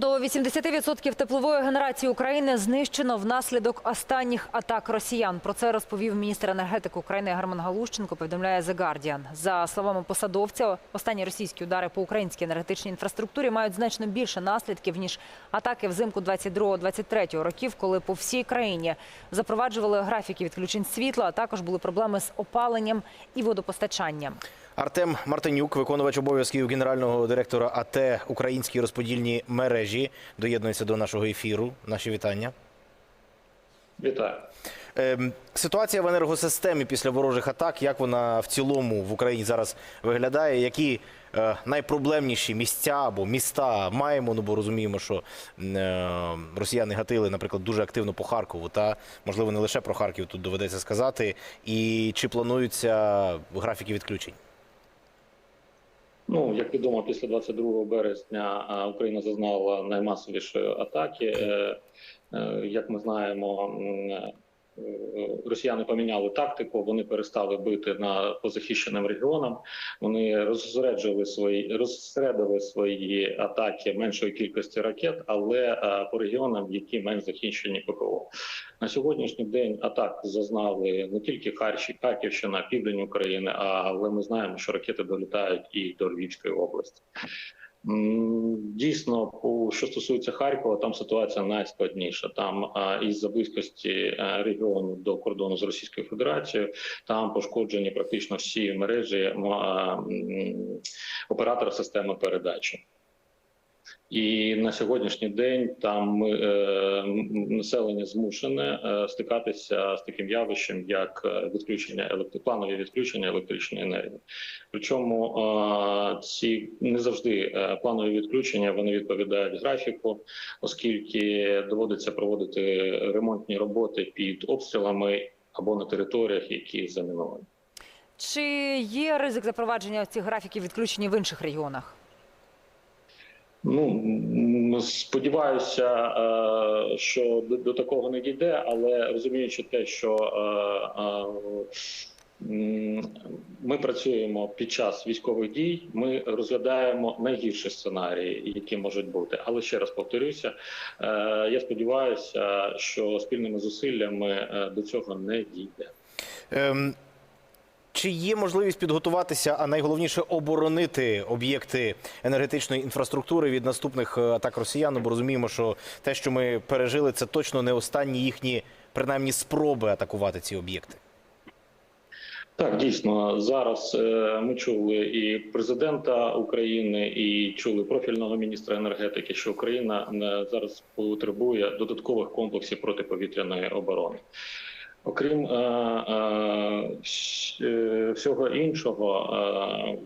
До 80% теплової генерації України знищено внаслідок останніх атак росіян. Про це розповів міністр енергетики України Герман Галущенко. Повідомляє The Guardian. За словами посадовця, останні російські удари по українській енергетичній інфраструктурі мають значно більше наслідків ніж атаки взимку 22-23 років, коли по всій країні запроваджували графіки відключень світла. А також були проблеми з опаленням і водопостачанням. Артем Мартинюк, виконувач обов'язків генерального директора АТ Українські розподільні мережі, доєднується до нашого ефіру. Наші вітання. Вітаю. Ем, Ситуація в енергосистемі після ворожих атак, як вона в цілому в Україні зараз виглядає? Які е, найпроблемніші місця або міста маємо? Ну бо розуміємо, що е, росіяни гатили, наприклад, дуже активно по Харкову. Та можливо не лише про Харків тут доведеться сказати. І чи плануються графіки відключень? Ну як відомо, після 22 березня Україна зазнала наймасовішої атаки. Е, е, Як ми знаємо, росіяни поміняли тактику. Вони перестали бити на по захищеним регіонам. Вони розсереджували свої розсередили свої атаки меншої кількості ракет, але е, по регіонам, які менш захищені ППО. На сьогоднішній день атак зазнали не тільки Харчі, Харківщина, південь України, але ми знаємо, що ракети долітають і до Львівської області. Дійсно, по що стосується Харкова, там ситуація найскладніша. Там із-за близькості регіону до кордону з Російською Федерацією, там пошкоджені практично всі мережі оператора системи передачі. І на сьогоднішній день там е, населення змушене е, стикатися з таким явищем, як е, відключення електро... планові відключення електричної енергії. Причому е, ці не завжди е, планові відключення вони відповідають графіку, оскільки доводиться проводити ремонтні роботи під обстрілами або на територіях, які заміновані. Чи є ризик запровадження цих графіків відключення в інших регіонах? Ну сподіваюся, е, що до, такого не дійде, але розуміючи те, що е, е, ми працюємо під час військових дій, ми розглядаємо найгірші сценарії, які можуть бути. Але ще раз повторюся, я сподіваюся, що спільними зусиллями до цього не дійде. Ем, Чи є можливість підготуватися, а найголовніше оборонити об'єкти енергетичної інфраструктури від наступних е, атак росіян? Бо розуміємо, що те, що ми пережили, це точно не останні їхні принаймні спроби атакувати ці об'єкти. Так, дійсно, зараз е, ми чули і президента України, і чули профільного міністра енергетики, що Україна е, зараз потребує додаткових комплексів протиповітряної оборони. Окрім е, е, всього іншого, е,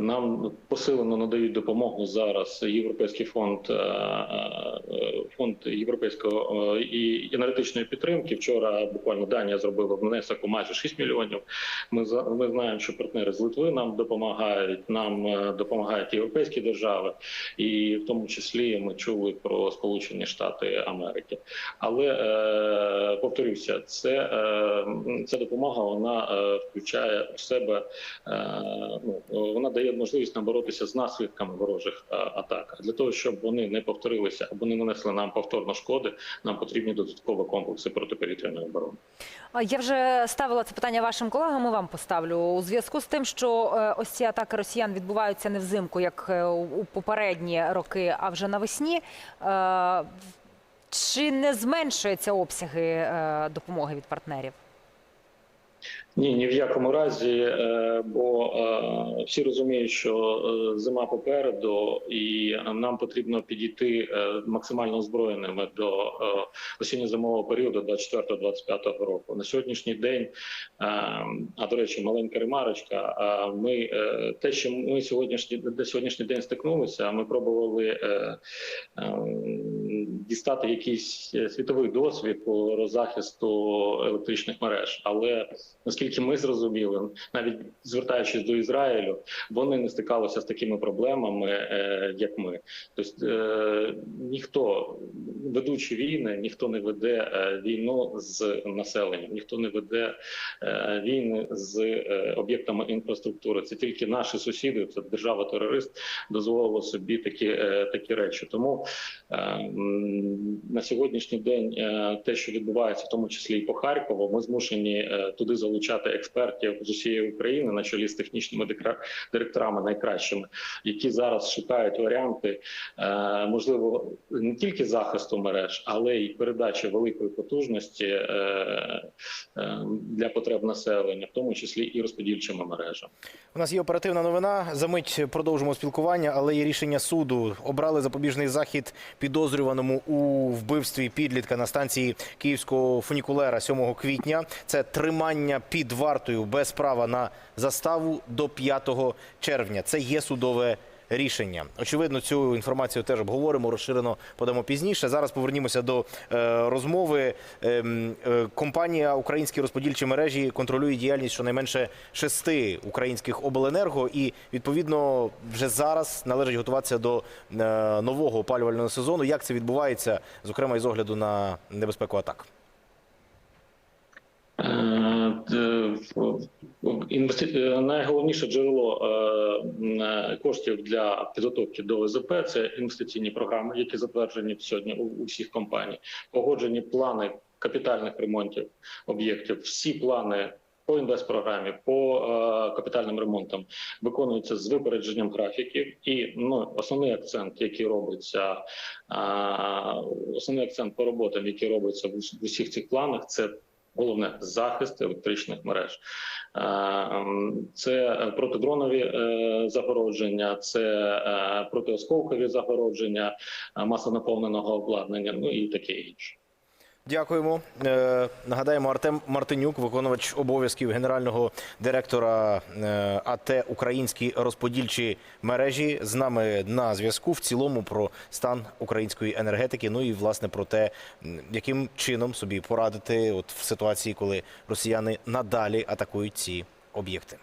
нам посилено надають допомогу зараз Європейський фонд е, е, фонд європейського е, і енергетичної підтримки. Вчора буквально Данія зробила внесок у майже 6 мільйонів. Ми ми знаємо, що партнери з Литви нам допомагають. Нам допомагають європейські держави, і в тому числі ми чули про Сполучені Штати Америки. Але повторюся, це ця допомога вона включає в себе ну вона дає можливість нам боротися з наслідками ворожих е, атак. А для того, щоб вони не повторилися або не нанесли нам повторно шкоди, нам потрібні додаткові комплекси протиповітряної оборони. Я вже ставила це питання вашим колегам. і Вам поставлю у зв'язку з тим, що е, ось ці атаки росіян відбуваються не взимку, як е, у попередні роки, а вже навесні. Чи не зменшуються обсяги допомоги від партнерів? Ні, ні в якому разі, е, бо е, всі розуміють, що е, зима попереду, і нам потрібно підійти максимально озброєними до осінньо-зимового періоду 24-25 року. На сьогоднішній день, а до речі, маленька ремарочка. Ми те, що ми сьогоднішній сьогоднішній день стикнулися, ми пробували е, е, дістати якийсь е, світовий досвід по захисту електричних мереж. Але наскільки ми зрозуміли, навіть звертаючись до Ізраїлю, вони не стикалися з такими проблемами, е, як ми. Тобто е, ніхто ведучи війни, ніхто не веде війну з населенням, ніхто не веде війни з об'єктами інфраструктури. Це тільки наші сусіди, це держава-терорист, дозволила собі такі, такі речі. Тому на сьогоднішній день е, те, що відбувається, в тому числі і по Харкову, ми змушені е, туди залучати експертів з усієї України на чолі з технічними директорами найкращими, які зараз шукають варіанти, е, можливо, не тільки захисту мереж, але й передачі великої потужності для потреб населення, в тому числі і розподільчими мережами. У нас є оперативна новина. За мить продовжимо спілкування, але є рішення суду. Обрали запобіжний захід підозрюваному у вбивстві підлітка на станції київського фунікулера 7 квітня. Це тримання під вартою без права на заставу до 5 червня. Це є судове. Рішення очевидно, цю інформацію теж обговоримо, розширено подамо пізніше. Зараз повернімося до е, розмови. Ем, е, компанія Українські розподільчі мережі контролює діяльність щонайменше шести українських обленерго, і відповідно вже зараз належить готуватися до е, нового опалювального сезону. Як це відбувається, зокрема із огляду на небезпеку атак? Е, інвести- е, Найголовніше джерело е, коштів для підготовки до ВЗП – це інвестиційні програми, які затверджені сьогодні у всіх компаній. Погоджені плани капітальних ремонтів об'єктів. Всі плани по інвестпрограмі, по капітальним ремонтам виконуються з випередженням графіків. І ну основний акцент, який робиться, основний акцент по роботам, які робляться в в усіх цих планах, це Головне захист електричних мереж. Е, Це протидронові е, загородження, це е, протиосколкові загородження, маса масонаповненого обладнання, ну і таке інше. Дякуємо. Е, нагадаємо, Артем Мартинюк, виконувач обов'язків генерального директора е, АТ Українські розподільчі мережі, з нами на зв'язку в цілому про стан української енергетики. Ну і власне про те, яким чином собі порадити от в ситуації, коли росіяни надалі атакують ці об'єкти.